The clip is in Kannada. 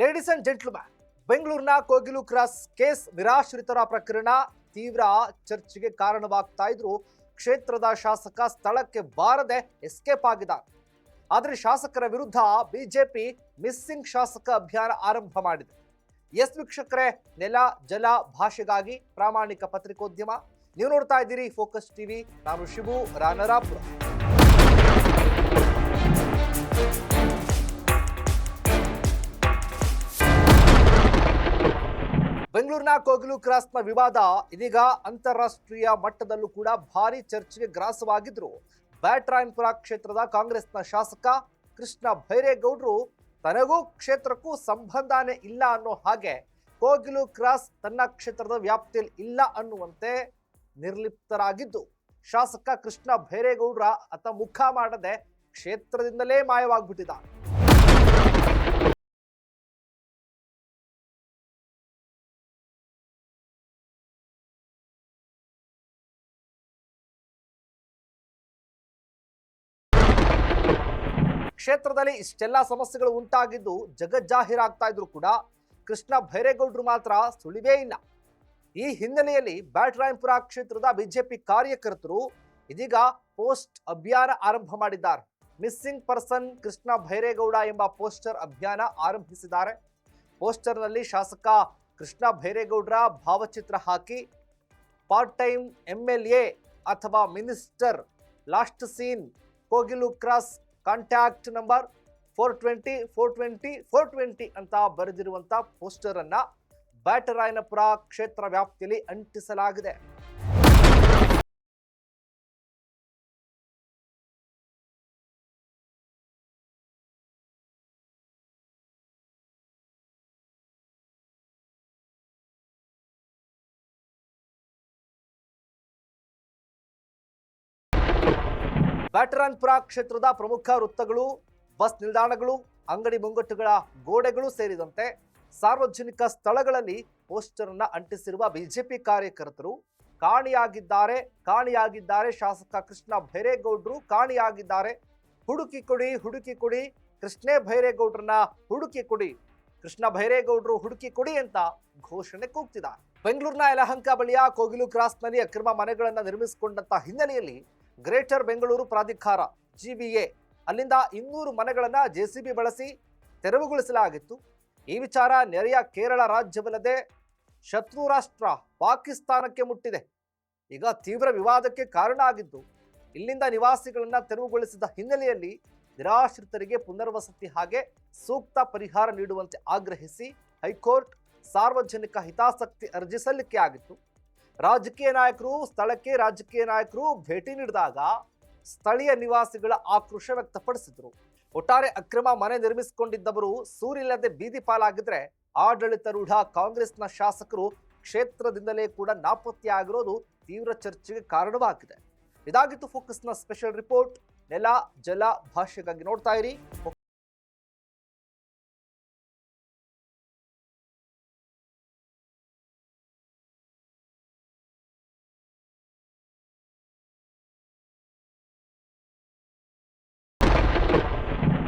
ಲೇಡೀಸ್ ಅಂಡ್ ಜೆಂಟ್ಲ್ಮ್ಯಾನ್ ಬೆಂಗಳೂರಿನ ಕೋಗಿಲು ಕ್ರಾಸ್ ಕೇಸ್ ನಿರಾಶ್ರಿತರ ಪ್ರಕರಣ ತೀವ್ರ ಚರ್ಚೆಗೆ ಕಾರಣವಾಗ್ತಾ ಇದ್ರು. ಕ್ಷೇತ್ರದ ಶಾಸಕ ಸ್ಥಳಕ್ಕೆ ಬಾರದೆ ಎಸ್ಕೇಪ್ ಆಗಿದ ಆದರೆ ಶಾಸಕರ ವಿರುದ್ಧ ಬಿಜೆಪಿ ಮಿಸ್ಸಿಂಗ್ ಶಾಸಕ ಅಭಿಯಾನ ಆರಂಭ ಮಾಡಿದೆ. ಎಸ್ ವೀಕ್ಷಕರೇ, ನೆಲ, ಜಲ ಭಾಷೆಗಾಗಿ ಪ್ರಾಮಾಣಿಕ ಪತ್ರಿಕೋದ್ಯಮ. ನೀವು ನೋಡ್ತಾ ಇದ್ದೀರಿ ಫೋಕಸ್ ಟಿವಿ ನಾನು ಶಿವು ರಾನರಾಪುರ ಬೆಂಗಳೂರಿನ ಕೋಗಿಲು ಕ್ರಾಸ್ನ ವಿವಾದ ಇದೀಗ ಅಂತಾರಾಷ್ಟ್ರೀಯ ಮಟ್ಟದಲ್ಲೂ ಕೂಡ ಭಾರಿ ಚರ್ಚೆಗೆ ಗ್ರಾಸವಾಗಿದ್ರು. ಬ್ಯಾಟ್ರಾಯನ್ಪುರ ಕ್ಷೇತ್ರದ ಕಾಂಗ್ರೆಸ್ನ ಶಾಸಕ ಕೃಷ್ಣ ಭೈರೇಗೌಡರು, ತನಗೂ ಕ್ಷೇತ್ರಕ್ಕೂ ಸಂಬಂಧನೇ ಇಲ್ಲ ಅನ್ನೋ ಹಾಗೆ ಕೋಗಿಲು ಕ್ರಾಸ್ ತನ್ನ ಕ್ಷೇತ್ರದ ವ್ಯಾಪ್ತಿಯಲ್ಲಿ ಇಲ್ಲ ಅನ್ನುವಂತೆ ನಿರ್ಲಿಪ್ತರಾಗಿದ್ದು. ಶಾಸಕ ಕೃಷ್ಣ ಭೈರೇಗೌಡರ ಅತ ಮುಖ ಮಾಡದೆ ಕ್ಷೇತ್ರದಿಂದಲೇ ಮಾಯವಾಗ್ಬಿಟ್ಟಿದ್ದಾರೆ ಕ್ಷೇತ್ರದಲ್ಲಿ ಇಷ್ಟೆಲ್ಲ ಸಮಸ್ಯೆಗಳು ಉಂಟಾಗಿದ್ದು ಜಗಜ್ಜಾಹೀರಾಗ್ತಾ ಇದ್ರು ಕೂಡ ಕೃಷ್ಣ ಭೈರೇಗೌಡರು ಮಾತ್ರ ಸುಳಿವೇ ಇಲ್ಲ. ಈ ಹಿನ್ನೆಲೆಯಲ್ಲಿ ಬ್ಯಾಟರಾಯಂಪುರ ಕ್ಷೇತ್ರದ ಬಿಜೆಪಿ ಕಾರ್ಯಕರ್ತರು ಇದೀಗ ಪೋಸ್ಟ್ ಅಭಿಯಾನ ಆರಂಭ ಮಾಡಿದ್ದಾರೆ. ಮಿಸ್ಸಿಂಗ್ ಪರ್ಸನ್ ಕೃಷ್ಣ ಭೈರೇಗೌಡ ಎಂಬ ಪೋಸ್ಟರ್ ಅಭಿಯಾನ ಆರಂಭಿಸಿದ್ದಾರೆ. ಪೋಸ್ಟರ್ನಲ್ಲಿ ಶಾಸಕ ಕೃಷ್ಣ ಭೈರೇಗೌಡರ ಭಾವಚಿತ್ರ ಹಾಕಿ part time M L A ಅಥವಾ minister last seen, Kogilu cross contact number four twenty four twenty four twenty ಅಂತ ಬರೆದಿರುವಂಥ ಪೋಸ್ಟರನ್ನು ಬ್ಯಾಟರಾಯನಪುರ ಕ್ಷೇತ್ರ ವ್ಯಾಪ್ತಿಯಲ್ಲಿ ಅಂಟಿಸಲಾಗಿದೆ. ಬ್ಯಾಟರಾನ್ಪುರ ಕ್ಷೇತ್ರದ ಪ್ರಮುಖ ವೃತ್ತಗಳು, ಬಸ್ ನಿಲ್ದಾಣಗಳು, ಅಂಗಡಿ ಮುಂಗಟ್ಟುಗಳ ಗೋಡೆಗಳು ಸೇರಿದಂತೆ ಸಾರ್ವಜನಿಕ ಸ್ಥಳಗಳಲ್ಲಿ ಪೋಸ್ಟರ್ ಅನ್ನ ಅಂಟಿಸಿರುವ ಬಿಜೆಪಿ ಕಾರ್ಯಕರ್ತರು, ಕಾಣಿಯಾಗಿದ್ದಾರೆ ಕಾಣಿಯಾಗಿದ್ದಾರೆ ಶಾಸಕ ಕೃಷ್ಣ ಭೈರೇಗೌಡರು, ಕಾಣಿಯಾಗಿದ್ದಾರೆ, ಹುಡುಕಿ ಕೊಡಿ ಹುಡುಕಿ ಕೊಡಿ, ಕೃಷ್ಣೇ ಭೈರೇಗೌಡರನ್ನ ಹುಡುಕಿ ಕೊಡಿ, ಕೃಷ್ಣ ಭೈರೇಗೌಡರು ಹುಡುಕಿ ಕೊಡಿ ಅಂತ ಘೋಷಣೆ ಕೂಗ್ತಿದ್ದಾರೆ ಬೆಂಗಳೂರಿನ ಯಲಹಂಕ ಬಳಿಯ ಕೋಗಿಲು ಕ್ರಾಸ್ನಲ್ಲಿ ಅಕ್ರಮ ಮನೆಗಳನ್ನು ನಿರ್ಮಿಸಿಕೊಂಡಂತ ಹಿನ್ನೆಲೆಯಲ್ಲಿ ಗ್ರೇಟರ್ ಬೆಂಗಳೂರು ಪ್ರಾಧಿಕಾರ ಜಿಬಿಎ ಅಲ್ಲಿಂದ ಇನ್ನೂರು ಮನೆಗಳನ್ನು ಜೆಸಿಬಿ ಬಳಸಿ ತೆರವುಗೊಳಿಸಲಾಗಿತ್ತು. ಈ ವಿಚಾರ ನೆರೆಯ ಕೇರಳ ರಾಜ್ಯವಲ್ಲದೆ ಶತ್ರು ರಾಷ್ಟ್ರ ಪಾಕಿಸ್ತಾನಕ್ಕೆ ಮುಟ್ಟಿದೆ. ಈಗ ತೀವ್ರ ವಿವಾದಕ್ಕೆ ಕಾರಣ ಆಗಿದ್ದು, ಇಲ್ಲಿಂದ ನಿವಾಸಿಗಳನ್ನು ತೆರವುಗೊಳಿಸಿದ ಹಿನ್ನೆಲೆಯಲ್ಲಿ ನಿರಾಶ್ರಿತರಿಗೆ ಪುನರ್ವಸತಿ ಹಾಗೆ ಸೂಕ್ತ ಪರಿಹಾರ ನೀಡುವಂತೆ ಆಗ್ರಹಿಸಿ ಹೈಕೋರ್ಟ್ ಸಾರ್ವಜನಿಕ ಹಿತಾಸಕ್ತಿ ಅರ್ಜಿ ಸಲ್ಲಿಕೆಯಾಗಿತ್ತು. ರಾಜಕೀಯ ನಾಯಕರು ಸ್ಥಳಕ್ಕೆ ರಾಜಕೀಯ ನಾಯಕರು ಭೇಟಿ ನೀಡಿದಾಗ ಸ್ಥಳೀಯ ನಿವಾಸಿಗಳ ಆಕ್ರೋಶ ವ್ಯಕ್ತಪಡಿಸಿದರು. ಒಟ್ಟಾರೆ ಅಕ್ರಮ ಮನೆ ನಿರ್ಮಿಸಿಕೊಂಡಿದ್ದವರು ಸೂರಿಲ್ಲದೆ ಬೀದಿ ಪಾಲಾಗಿದ್ರೆ ಆಡಳಿತಾರೂಢ ಕಾಂಗ್ರೆಸ್ನ ಶಾಸಕರು ಕ್ಷೇತ್ರದಿಂದಲೇ ಕೂಡ ನಾಪತ್ತೆಯಾಗಿರೋದು ತೀವ್ರ ಚರ್ಚೆಗೆ ಕಾರಣವಾಗಿದೆ. ಇದಾಗಿತ್ತು ಫೋಕಸ್ನ ಸ್ಪೆಷಲ್ ರಿಪೋರ್ಟ್. ನೆಲ, ಜಲ ಭಾಷೆಗಾಗಿ ನೋಡ್ತಾ ಇರಿ.